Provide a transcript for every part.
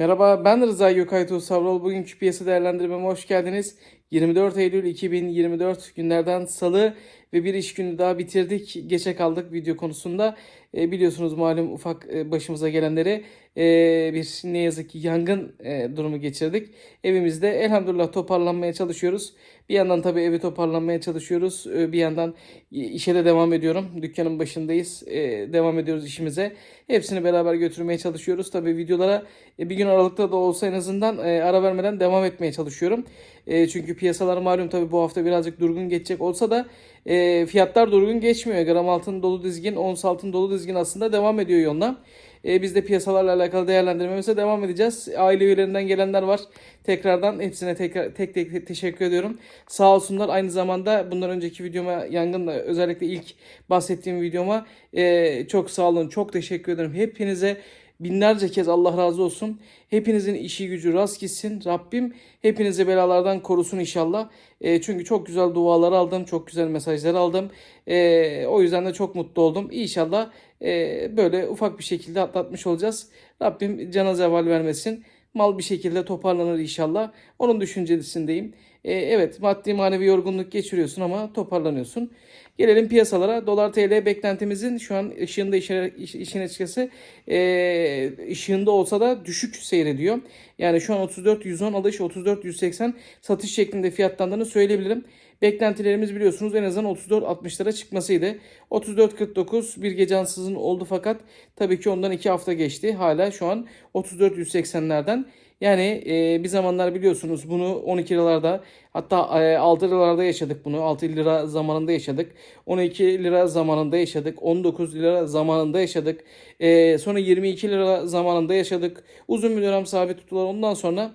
Merhaba ben Rıza Gökaytu Savrol. Bugünkü piyasa değerlendirmeme hoş geldiniz. 24 Eylül 2024 günlerden salı ve bir iş günü daha bitirdik. Geçe kaldık video konusunda. E, biliyorsunuz malum ufak e, başımıza gelenleri e, bir ne yazık ki yangın e, durumu geçirdik. Evimizde elhamdülillah toparlanmaya çalışıyoruz. Bir yandan tabii evi toparlanmaya çalışıyoruz. E, bir yandan işe de devam ediyorum. Dükkanın başındayız. E, devam ediyoruz işimize. Hepsini beraber götürmeye çalışıyoruz. Tabii videolara e, bir gün aralıkta da olsa en azından e, ara vermeden devam etmeye çalışıyorum. E, çünkü piyasalar malum tabii bu hafta birazcık durgun geçecek olsa da e, fiyatlar durgun geçmiyor. Gram altın dolu dizgin, ons altın dolu dizgin aslında devam ediyor yoluna. E, biz de piyasalarla alakalı değerlendirmemize devam edeceğiz. Aile üyelerinden gelenler var. Tekrardan hepsine tekrar tek tek teşekkür ediyorum. Sağ olsunlar. Aynı zamanda bundan önceki videoma yangınla özellikle ilk bahsettiğim videoma e, çok sağ olun. Çok teşekkür ederim. Hepinize binlerce kez Allah razı olsun. Hepinizin işi gücü rast gitsin. Rabbim hepinizi belalardan korusun inşallah. E, çünkü çok güzel dualar aldım. Çok güzel mesajlar aldım. E, o yüzden de çok mutlu oldum. İnşallah e, böyle ufak bir şekilde atlatmış olacağız. Rabbim cana zeval vermesin. Mal bir şekilde toparlanır inşallah. Onun düşüncesindeyim. E, evet maddi manevi yorgunluk geçiriyorsun ama toparlanıyorsun. Gelelim piyasalara. Dolar TL beklentimizin şu an ışığında işin, işin açıkçası e, ışığında olsa da düşük seyrediyor. Yani şu an 34.110 alış 34.180 satış şeklinde fiyatlandığını söyleyebilirim. Beklentilerimiz biliyorsunuz en azından 34.60'lara çıkmasıydı. 34.49 bir gece ansızın oldu fakat tabii ki ondan 2 hafta geçti. Hala şu an 34.180'lerden. Yani e, bir zamanlar biliyorsunuz bunu 12 liralarda hatta e, 6 liralarda yaşadık bunu. 6 lira zamanında yaşadık. 12 lira zamanında yaşadık. 19 lira zamanında yaşadık. E, sonra 22 lira zamanında yaşadık. Uzun bir dönem sabit tuttular. Ondan sonra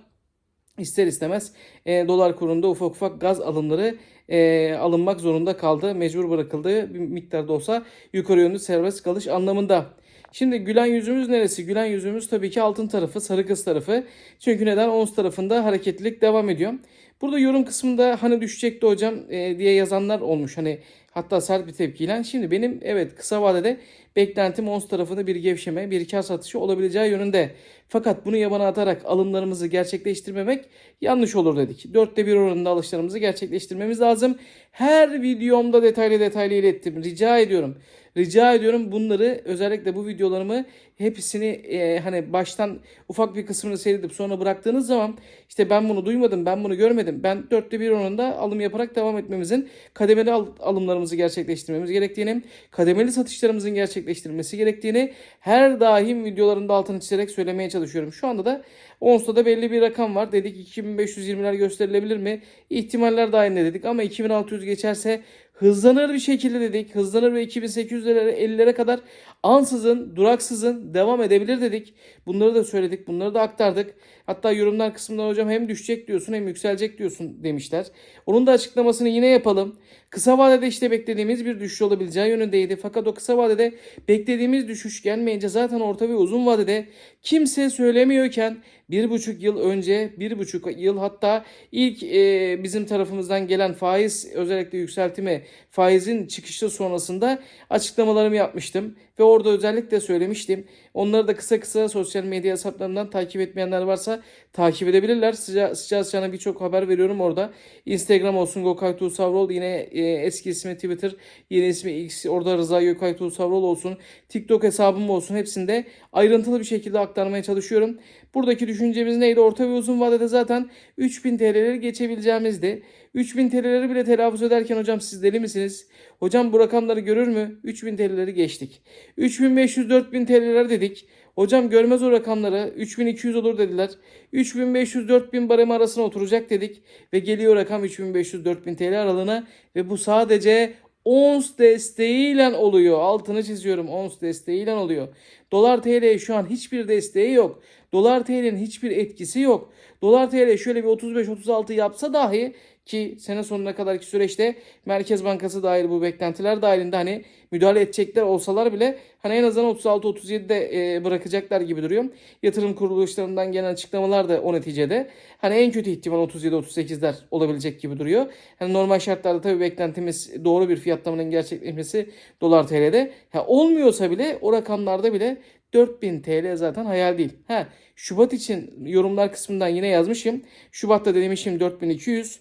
ister istemez e, dolar kurunda ufak ufak gaz alımları e, alınmak zorunda kaldı. Mecbur bırakıldı. Bir miktarda olsa yukarı yönlü serbest kalış anlamında. Şimdi gülen yüzümüz neresi? Gülen yüzümüz tabii ki altın tarafı, sarı kız tarafı. Çünkü neden? Ons tarafında hareketlilik devam ediyor. Burada yorum kısmında hani düşecekti hocam e, diye yazanlar olmuş. Hani hatta sert bir tepkiyle. Şimdi benim evet kısa vadede beklentim ons tarafında bir gevşeme, bir kar satışı olabileceği yönünde. Fakat bunu yabana atarak alımlarımızı gerçekleştirmemek yanlış olur dedik. Dörtte bir oranında alışlarımızı gerçekleştirmemiz lazım. Her videomda detaylı detaylı ilettim. Rica ediyorum. Rica ediyorum bunları özellikle bu videolarımı hepsini e, hani baştan ufak bir kısmını seyredip sonra bıraktığınız zaman işte ben bunu duymadım, ben bunu görmedim. Ben dörtte bir oranında alım yaparak devam etmemizin kademeli al- alımlarımızı gerçekleştirmemiz gerektiğini, kademeli satışlarımızın gerçekleştirilmesi gerektiğini her daim videolarında altını çizerek söylemeye çalışıyorum. Şu anda da Ons'ta da belli bir rakam var. Dedik 2520'ler gösterilebilir mi? İhtimaller dahilinde dedik ama 2600 geçerse hızlanır bir şekilde dedik. Hızlanır ve 2800'lere 50'lere kadar ansızın, duraksızın devam edebilir dedik. Bunları da söyledik, bunları da aktardık. Hatta yorumlar kısmında hocam hem düşecek diyorsun hem yükselecek diyorsun demişler. Onun da açıklamasını yine yapalım. Kısa vadede işte beklediğimiz bir düşüş olabileceği yönündeydi. Fakat o kısa vadede beklediğimiz düşüş gelmeyince zaten orta ve uzun vadede kimse söylemiyorken bir buçuk yıl önce, bir buçuk yıl hatta ilk e, bizim tarafımızdan gelen faiz özellikle yükseltimi faizin çıkışı sonrasında açıklamalarımı yapmıştım. Ve orada özellikle söylemiştim. Onları da kısa kısa sosyal medya hesaplarından takip etmeyenler varsa takip edebilirler. Sıca, sıcağı sıcağına birçok haber veriyorum orada. Instagram olsun Gökay Savrol yine e, eski ismi Twitter, yeni ismi X orada Rıza Gökay Savrol olsun. TikTok hesabım olsun hepsinde ayrıntılı bir şekilde aktarmaya çalışıyorum. Buradaki düşüncemiz neydi? Orta ve uzun vadede zaten 3000 TL'leri geçebileceğimizdi. 3000 TL'leri bile telaffuz ederken hocam siz deli misiniz? Hocam bu rakamları görür mü? 3000 TL'leri geçtik. 3500-4000 TL'ler dedik. Hocam görmez o rakamları 3200 olur dediler. 3500-4000 barem arasına oturacak dedik. Ve geliyor rakam 3500-4000 TL aralığına. Ve bu sadece ons desteğiyle oluyor. Altını çiziyorum ons desteğiyle oluyor. Dolar TL şu an hiçbir desteği yok. Dolar TL'nin hiçbir etkisi yok. Dolar TL şöyle bir 35-36 yapsa dahi ki sene sonuna kadarki süreçte Merkez Bankası dahil bu beklentiler dahilinde hani müdahale edecekler olsalar bile hani en azından 36-37'de e, bırakacaklar gibi duruyor. Yatırım kuruluşlarından gelen açıklamalar da o neticede. Hani en kötü ihtimal 37-38'ler olabilecek gibi duruyor. Hani normal şartlarda tabii beklentimiz doğru bir fiyatlamanın gerçekleşmesi dolar TL'de. Ha, olmuyorsa bile o rakamlarda bile 4000 TL zaten hayal değil. Ha, Şubat için yorumlar kısmından yine yazmışım. Şubat'ta demişim 4200.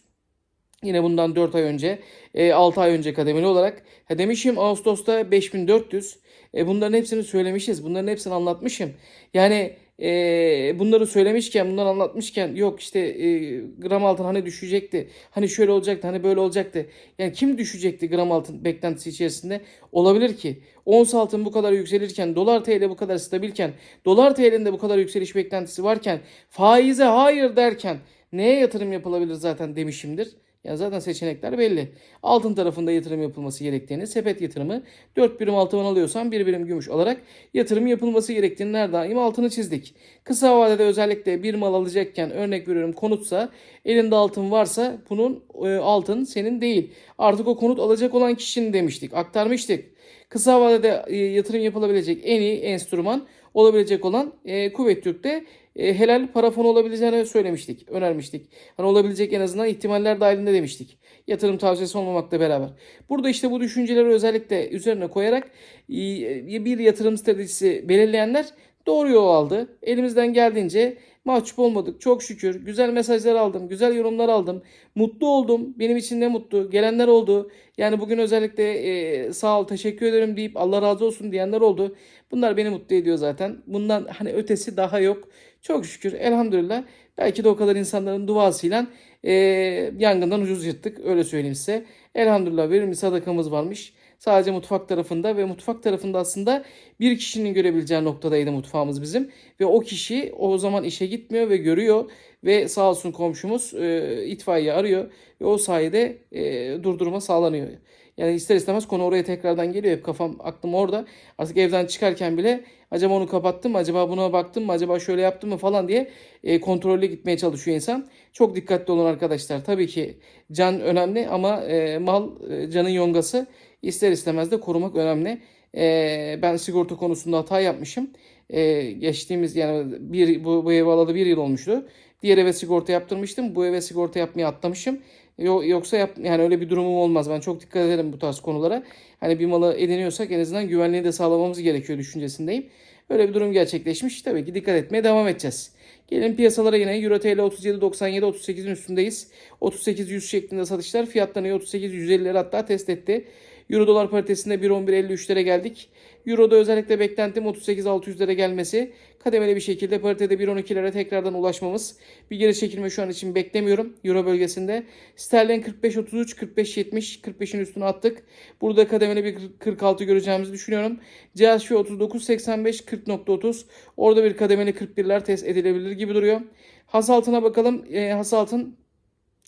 Yine bundan 4 ay önce, e, 6 ay önce kademeli olarak. Ha demişim Ağustos'ta 5400. E, bunların hepsini söylemişiz. Bunların hepsini anlatmışım. Yani e, bunları söylemişken, bunları anlatmışken yok işte e, gram altın hani düşecekti. Hani şöyle olacaktı, hani böyle olacaktı. Yani kim düşecekti gram altın beklentisi içerisinde? Olabilir ki. Ons altın bu kadar yükselirken, dolar TL bu kadar stabilken, dolar TL'nin de bu kadar yükseliş beklentisi varken, faize hayır derken neye yatırım yapılabilir zaten demişimdir. Yani zaten seçenekler belli. Altın tarafında yatırım yapılması gerektiğini, sepet yatırımı 4 birim altın alıyorsan 1 birim gümüş alarak yatırım yapılması gerektiğini her daim altını çizdik. Kısa vadede özellikle bir mal alacakken örnek veriyorum konutsa elinde altın varsa bunun e, altın senin değil. Artık o konut alacak olan kişinin demiştik, aktarmıştık. Kısa vadede e, yatırım yapılabilecek en iyi enstrüman olabilecek olan e, Kuvvet Türk'te e, helal para fonu olabileceğini söylemiştik, önermiştik. Hani olabilecek en azından ihtimaller dahilinde demiştik. Yatırım tavsiyesi olmamakla beraber. Burada işte bu düşünceleri özellikle üzerine koyarak e, bir yatırım stratejisi belirleyenler doğru yol aldı. Elimizden geldiğince mahcup olmadık. Çok şükür. Güzel mesajlar aldım. Güzel yorumlar aldım. Mutlu oldum. Benim için ne mutlu. Gelenler oldu. Yani bugün özellikle e, sağ ol teşekkür ederim deyip Allah razı olsun diyenler oldu. Bunlar beni mutlu ediyor zaten. Bundan hani ötesi daha yok. Çok şükür elhamdülillah. Belki de o kadar insanların duasıyla e, yangından ucuz yırttık. Öyle söyleyeyim size. Elhamdülillah verimli sadakamız varmış. Sadece mutfak tarafında ve mutfak tarafında aslında bir kişinin görebileceği noktadaydı mutfağımız bizim. Ve o kişi o zaman işe gitmiyor ve görüyor ve sağ olsun komşumuz e, itfaiye arıyor ve o sayede e, durdurma sağlanıyor. Yani ister istemez konu oraya tekrardan geliyor. Hep kafam aklım orada. Artık evden çıkarken bile acaba onu kapattım mı? Acaba buna baktım mı? Acaba şöyle yaptım mı falan diye e, kontrollü gitmeye çalışıyor insan. Çok dikkatli olun arkadaşlar. Tabii ki can önemli ama e, mal e, canın yongası. İster istemez de korumak önemli. E, ben sigorta konusunda hata yapmışım. E, geçtiğimiz yani bir bu, bu ev alalı bir yıl olmuştu. Diğer eve sigorta yaptırmıştım. Bu eve sigorta yapmayı atlamışım. Yoksa yap, yani öyle bir durumum olmaz. Ben çok dikkat ederim bu tarz konulara. Hani bir malı ediniyorsak en azından güvenliği de sağlamamız gerekiyor düşüncesindeyim. Öyle bir durum gerçekleşmiş. Tabii ki dikkat etmeye devam edeceğiz. Gelin piyasalara yine Euro TL 37.97 38'in üstündeyiz. 38.100 şeklinde satışlar fiyatlanıyor. 38.150'leri hatta test etti. Euro dolar paritesinde 1.11.53'lere geldik. Euro'da özellikle beklentim 38.600'lere gelmesi. Kademeli bir şekilde paritede 1.12'lere tekrardan ulaşmamız. Bir geri çekilme şu an için beklemiyorum Euro bölgesinde. Sterlin 45.33, 45.70, 45'in üstüne attık. Burada kademeli bir 46 göreceğimizi düşünüyorum. CHF 39.85, 40.30. Orada bir kademeli 41'ler test edilebilir gibi duruyor. Has altına bakalım. E, has altın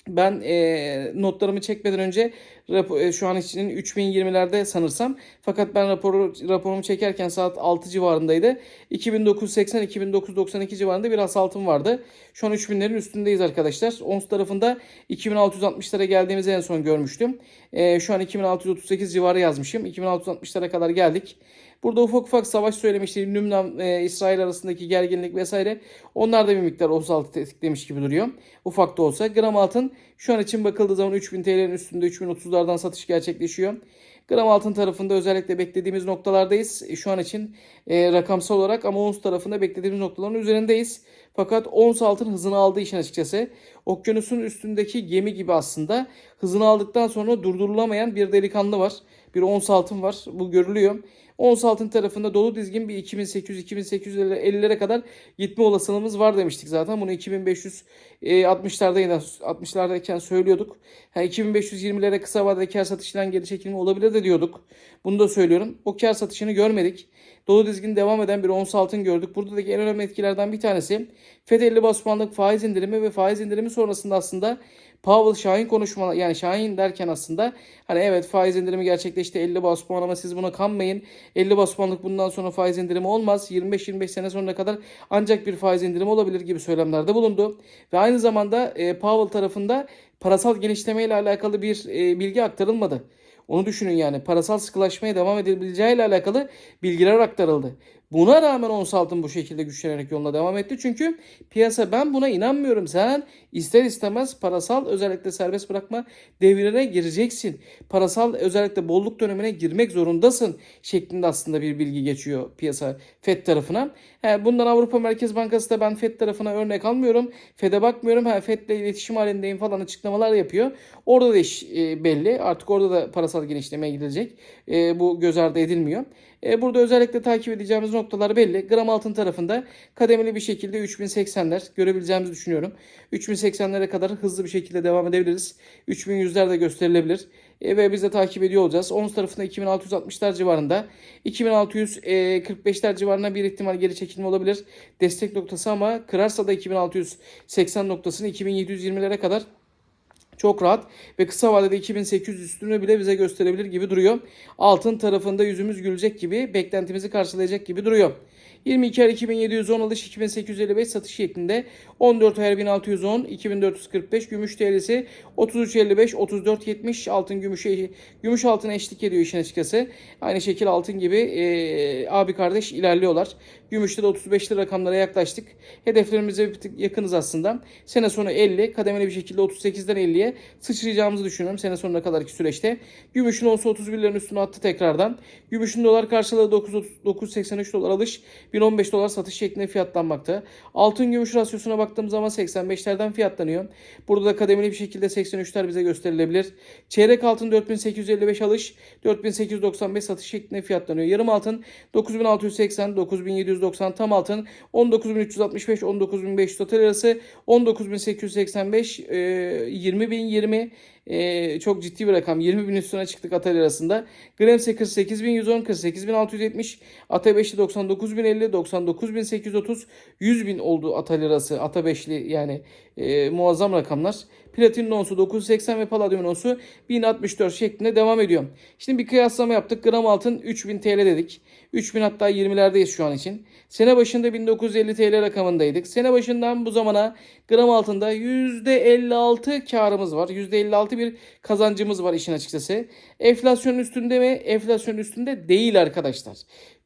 ben e, notlarımı çekmeden önce rapor, e, şu an için 3020'lerde sanırsam. Fakat ben raporu raporumu çekerken saat 6 civarındaydı. 2980 2992 civarında bir altın vardı. Şu an 3000'lerin üstündeyiz arkadaşlar. Ons tarafında 2660'lara geldiğimizi en son görmüştüm. E, şu an 2638 civarı yazmışım. 2660'lara kadar geldik. Burada ufak ufak savaş söylemişti. Lübnan e, İsrail arasındaki gerginlik vesaire. Onlar da bir miktar ons altı tetiklemiş gibi duruyor. Ufak da olsa. Gram altın şu an için bakıldığı zaman 3000 TL'nin üstünde 3030'lardan satış gerçekleşiyor. Gram altın tarafında özellikle beklediğimiz noktalardayız. E, şu an için e, rakamsal olarak ama ons tarafında beklediğimiz noktaların üzerindeyiz. Fakat ons altın hızını aldığı için açıkçası okyanusun üstündeki gemi gibi aslında hızını aldıktan sonra durdurulamayan bir delikanlı var. Bir ons altın var. Bu görülüyor. Ons altın tarafında dolu dizgin bir 2800-2850'lere kadar gitme olasılığımız var demiştik zaten. Bunu 2560'larda yine 60'lardayken söylüyorduk. Yani 2520'lere kısa vadede kar satışından geri çekilme olabilir de diyorduk. Bunu da söylüyorum. O kar satışını görmedik. Dolu dizgin devam eden bir ons altın gördük. Buradaki en önemli etkilerden bir tanesi FED 50 bas faiz indirimi ve faiz indirimi sonrasında aslında Powell Şahin konuşmalar yani Şahin derken aslında hani evet faiz indirimi gerçekleşti 50 bas puan ama siz buna kanmayın. 50 bas puanlık bundan sonra faiz indirimi olmaz. 25-25 sene sonuna kadar ancak bir faiz indirimi olabilir gibi söylemlerde bulundu. Ve aynı zamanda e, Powell tarafında parasal genişleme ile alakalı bir e, bilgi aktarılmadı. Onu düşünün yani parasal sıkılaşmaya devam edebileceği ile alakalı bilgiler aktarıldı. Buna rağmen ons altın bu şekilde güçlenerek yoluna devam etti. Çünkü piyasa ben buna inanmıyorum. Sen ister istemez parasal özellikle serbest bırakma devrine gireceksin. Parasal özellikle bolluk dönemine girmek zorundasın şeklinde aslında bir bilgi geçiyor piyasa FED tarafına. He, bundan Avrupa Merkez Bankası da ben FED tarafına örnek almıyorum. FED'e bakmıyorum. Ha, FED'le iletişim halindeyim falan açıklamalar yapıyor. Orada da iş e, belli. Artık orada da parasal genişlemeye gidilecek. E, bu göz ardı edilmiyor. E, burada özellikle takip edeceğimiz noktalar belli. Gram altın tarafında kademeli bir şekilde 3080'ler görebileceğimizi düşünüyorum. 3080'lere kadar hızlı bir şekilde devam edebiliriz. 3100'ler de gösterilebilir. E, ve biz de takip ediyor olacağız. Ons tarafında 2660'lar civarında. 2645'ler civarında bir ihtimal geri çekilme olabilir. Destek noktası ama kırarsa da 2680 noktasını 2720'lere kadar çok rahat ve kısa vadede 2800 üstünü bile bize gösterebilir gibi duruyor. Altın tarafında yüzümüz gülecek gibi, beklentimizi karşılayacak gibi duruyor. 22 ayar 2710 alış 2855 satış şeklinde 14 ayar 1610 2445 gümüş TL'si 3355 3470 altın gümüşe gümüş altına eşlik ediyor işin açıkçası. Aynı şekilde altın gibi e, abi kardeş ilerliyorlar. Gümüşte de 35'li rakamlara yaklaştık. Hedeflerimize bir tık yakınız aslında. Sene sonu 50, kademeli bir şekilde 38'den 50'ye sıçrayacağımızı düşünüyorum sene sonuna kadarki süreçte. Gümüşün olsa 31'lerin üstüne attı tekrardan. Gümüşün dolar karşılığı 9.83 dolar alış, 1015 dolar satış şeklinde fiyatlanmakta. Altın gümüş rasyosuna baktığımız zaman 85'lerden fiyatlanıyor. Burada da kademeli bir şekilde 83'ler bize gösterilebilir. Çeyrek altın 4855 alış, 4895 satış şeklinde fiyatlanıyor. Yarım altın 9680, 9790 tam altın 19365, 19500 total arası 19885, e, 20020 e, çok ciddi bir rakam. 20 bin üstüne çıktık Atal arasında. Gremse 48.110, 48.670, Ata 5'li 99.050, 99.830, 100 bin oldu Atal arası. Ata 5'li yani e, muazzam rakamlar. Platinin onsu 980 ve paladyumun onsu 1064 şeklinde devam ediyor. Şimdi bir kıyaslama yaptık. Gram altın 3000 TL dedik. 3000 hatta 20'lerdeyiz şu an için. Sene başında 1950 TL rakamındaydık. Sene başından bu zamana gram altında %56 karımız var. %56 bir kazancımız var işin açıkçası. Enflasyonun üstünde mi? Enflasyonun üstünde değil arkadaşlar.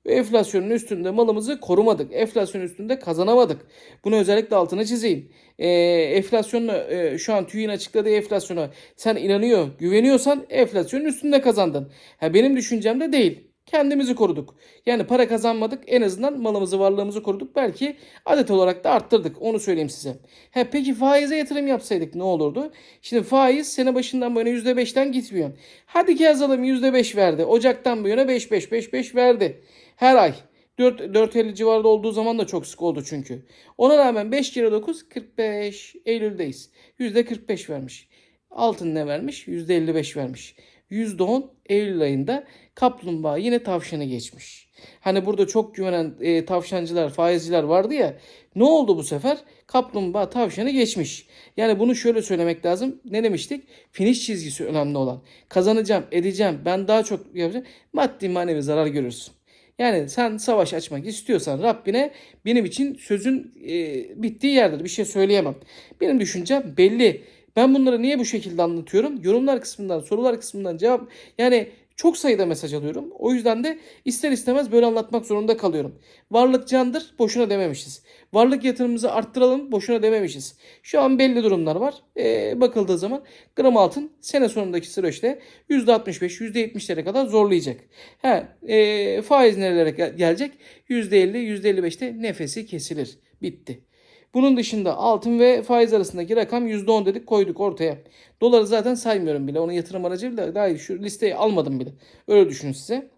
Enflasyonun üstünde malımızı korumadık. Enflasyonun üstünde kazanamadık. Bunu özellikle altına çizeyim. Ee, enflasyonla e, şu an TÜİ'nin açıkladığı enflasyona sen inanıyor, güveniyorsan enflasyonun üstünde kazandın. Ha, benim düşüncem de değil. Kendimizi koruduk. Yani para kazanmadık en azından malımızı varlığımızı koruduk. Belki adet olarak da arttırdık onu söyleyeyim size. He, peki faize yatırım yapsaydık ne olurdu? Şimdi faiz sene başından bu yana %5'ten gitmiyor. Hadi ki yazalım %5 verdi. Ocaktan bu yana 5 5 5 5 verdi. Her ay. 4, 4.50 civarında olduğu zaman da çok sık oldu çünkü. Ona rağmen 5 kere 9 45 Eylül'deyiz. %45 vermiş. Altın ne vermiş? %55 vermiş. %10 Eylül ayında kaplumbağa yine tavşanı geçmiş. Hani burada çok güvenen e, tavşancılar, faizciler vardı ya. Ne oldu bu sefer? Kaplumbağa tavşanı geçmiş. Yani bunu şöyle söylemek lazım. Ne demiştik? Finish çizgisi önemli olan. Kazanacağım, edeceğim, ben daha çok yapacağım. Maddi manevi zarar görürsün. Yani sen savaş açmak istiyorsan Rabbine benim için sözün e, bittiği yerdir. Bir şey söyleyemem. Benim düşüncem belli. Ben bunları niye bu şekilde anlatıyorum? Yorumlar kısmından, sorular kısmından cevap yani çok sayıda mesaj alıyorum. O yüzden de ister istemez böyle anlatmak zorunda kalıyorum. Varlık candır, boşuna dememişiz. Varlık yatırımımızı arttıralım, boşuna dememişiz. Şu an belli durumlar var. Ee, bakıldığı zaman gram altın sene sonundaki süreçte %65, %70'lere kadar zorlayacak. Ha, e, faiz nerelere gel- gelecek? %50, %55'te nefesi kesilir. Bitti. Bunun dışında altın ve faiz arasındaki rakam %10 dedik koyduk ortaya. Doları zaten saymıyorum bile. Onun yatırım aracı bile daha şu listeyi almadım bile. Öyle düşünün size.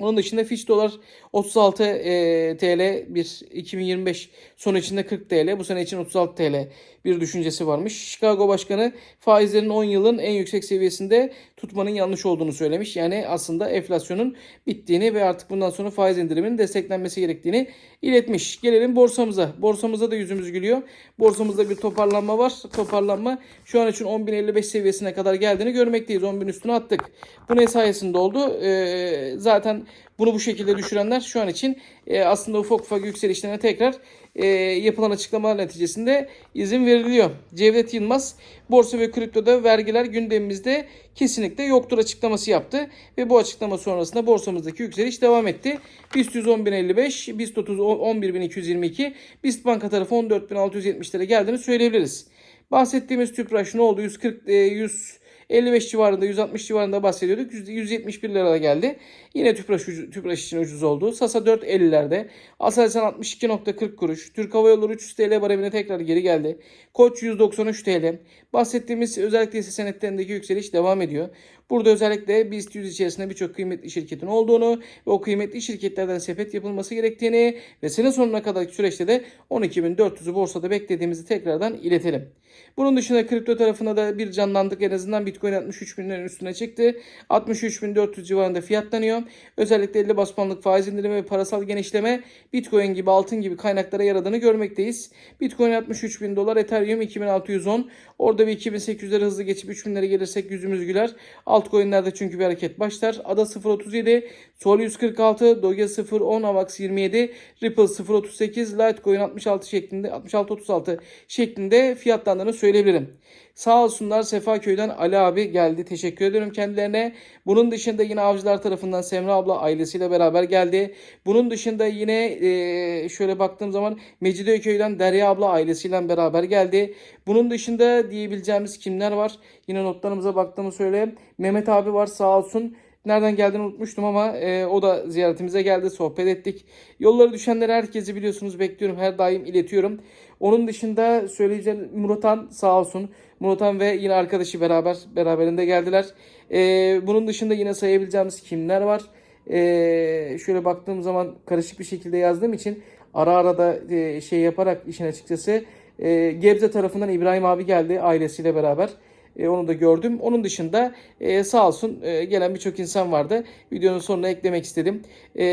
Onun dışında Fitch dolar 36 e, TL bir 2025 sonu içinde 40 TL bu sene için 36 TL bir düşüncesi varmış. Chicago Başkanı faizlerin 10 yılın en yüksek seviyesinde tutmanın yanlış olduğunu söylemiş. Yani aslında enflasyonun bittiğini ve artık bundan sonra faiz indiriminin desteklenmesi gerektiğini iletmiş. Gelelim borsamıza. Borsamızda da yüzümüz gülüyor. Borsamızda bir toparlanma var. Toparlanma şu an için 10.055 seviyesine kadar geldiğini görmekteyiz. 10.000 üstüne attık. Bu ne sayesinde oldu? Ee, zaten bunu bu şekilde düşürenler şu an için e, aslında ufak ufak yükselişlerine tekrar e, yapılan açıklamalar neticesinde izin veriliyor. Cevdet Yılmaz borsa ve kriptoda vergiler gündemimizde kesinlikle yoktur açıklaması yaptı ve bu açıklama sonrasında borsamızdaki yükseliş devam etti. BIST 110.055, BIST 30 11.222, BIST Banka tarafı 14.670'lere geldiğini söyleyebiliriz. Bahsettiğimiz Tüpraş ne oldu? 140 e, 155 civarında 160 civarında bahsediyorduk. 171 liraya geldi. Yine Tüpraş, Tüpraş için ucuz oldu. Sasa 4.50'lerde. Aselsan 62.40 kuruş. Türk Hava Yolları 300 TL baremine tekrar geri geldi. Koç 193 TL. Bahsettiğimiz özellikle hisse senetlerindeki yükseliş devam ediyor. Burada özellikle BIST 100 içerisinde birçok kıymetli şirketin olduğunu ve o kıymetli şirketlerden sepet yapılması gerektiğini ve sene sonuna kadarki süreçte de 12.400'ü borsada beklediğimizi tekrardan iletelim. Bunun dışında kripto tarafında da bir canlandık. En azından Bitcoin 63 binlerin üstüne çıktı. 63.400 civarında fiyatlanıyor. Özellikle 50 bas puanlık faiz indirimi ve parasal genişleme Bitcoin gibi altın gibi kaynaklara yaradığını görmekteyiz. Bitcoin 63 bin dolar, Ethereum 2610. Orada bir 2800'lere hızlı geçip 3000'lere gelirsek yüzümüz güler. Altcoin'lerde çünkü bir hareket başlar. ADA 0.37, Sol 146, Doge 0.10, AVAX 27, Ripple 0.38, Litecoin 66 şeklinde 66.36 şeklinde fiyatlandığını söyleyebilirim. Sağ olsunlar Sefaköy'den Ali abi geldi. Teşekkür ediyorum kendilerine. Bunun dışında yine avcılar tarafından Semra abla ailesiyle beraber geldi. Bunun dışında yine e, şöyle baktığım zaman Mecidiyeköy'den Derya abla ailesiyle beraber geldi. Bunun dışında diyebileceğimiz kimler var? Yine notlarımıza baktığımı söyleyeyim. Mehmet abi var sağ olsun. Nereden geldiğini unutmuştum ama e, o da ziyaretimize geldi. Sohbet ettik. Yolları düşenleri herkesi biliyorsunuz bekliyorum. Her daim iletiyorum. Onun dışında söyleyeceğim Muratan sağ olsun. Muratan ve yine arkadaşı beraber beraberinde geldiler. E, bunun dışında yine sayabileceğimiz kimler var? E, şöyle baktığım zaman karışık bir şekilde yazdığım için ara ara da e, şey yaparak işin açıkçası e, Gebze tarafından İbrahim abi geldi ailesiyle beraber. E, onu da gördüm. Onun dışında e, sağ olsun e, gelen birçok insan vardı. Videonun sonuna eklemek istedim. E,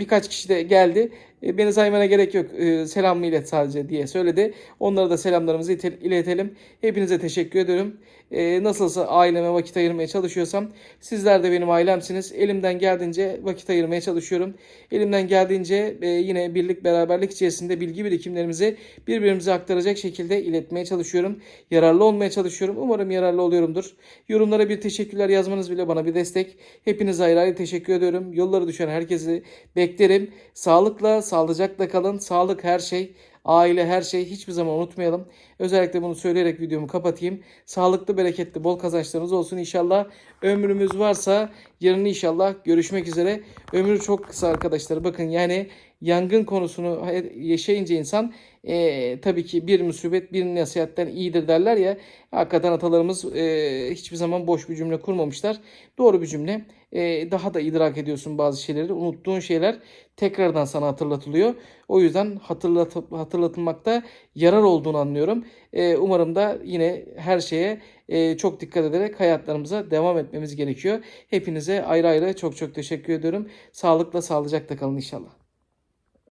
birkaç kişi de geldi. E, beni saymana gerek yok. E, selamımı ilet sadece diye söyledi. Onlara da selamlarımızı iletelim. Hepinize teşekkür ediyorum. E, nasılsa aileme vakit ayırmaya çalışıyorsam sizler de benim ailemsiniz. Elimden geldiğince vakit ayırmaya çalışıyorum. Elimden geldiğince e, yine birlik beraberlik içerisinde bilgi birikimlerimizi birbirimize aktaracak şekilde iletmeye çalışıyorum. Yararlı olmaya çalışıyorum. Umarım yararlı oluyorumdur. Yorumlara bir teşekkürler yazmanız bile bana bir destek. Hepinize ayrı ayrı teşekkür ediyorum. Yolları düşen herkesi beklerim. Sağlıkla, sağlıcakla kalın. Sağlık her şey. Aile her şey hiçbir zaman unutmayalım. Özellikle bunu söyleyerek videomu kapatayım. Sağlıklı, bereketli, bol kazançlarınız olsun inşallah. Ömrümüz varsa yarın inşallah görüşmek üzere. Ömür çok kısa arkadaşlar. Bakın yani yangın konusunu yaşayınca insan e, tabii ki bir musibet bir nasihatten iyidir derler ya. Hakikaten atalarımız e, hiçbir zaman boş bir cümle kurmamışlar. Doğru bir cümle. E, daha da idrak ediyorsun bazı şeyleri. Unuttuğun şeyler tekrardan sana hatırlatılıyor. O yüzden hatırlat, hatırlatılmakta yarar olduğunu anlıyorum. E, umarım da yine her şeye e, çok dikkat ederek hayatlarımıza devam etmemiz gerekiyor. Hepinize ayrı ayrı çok çok teşekkür ediyorum. Sağlıkla sağlıcakla kalın inşallah.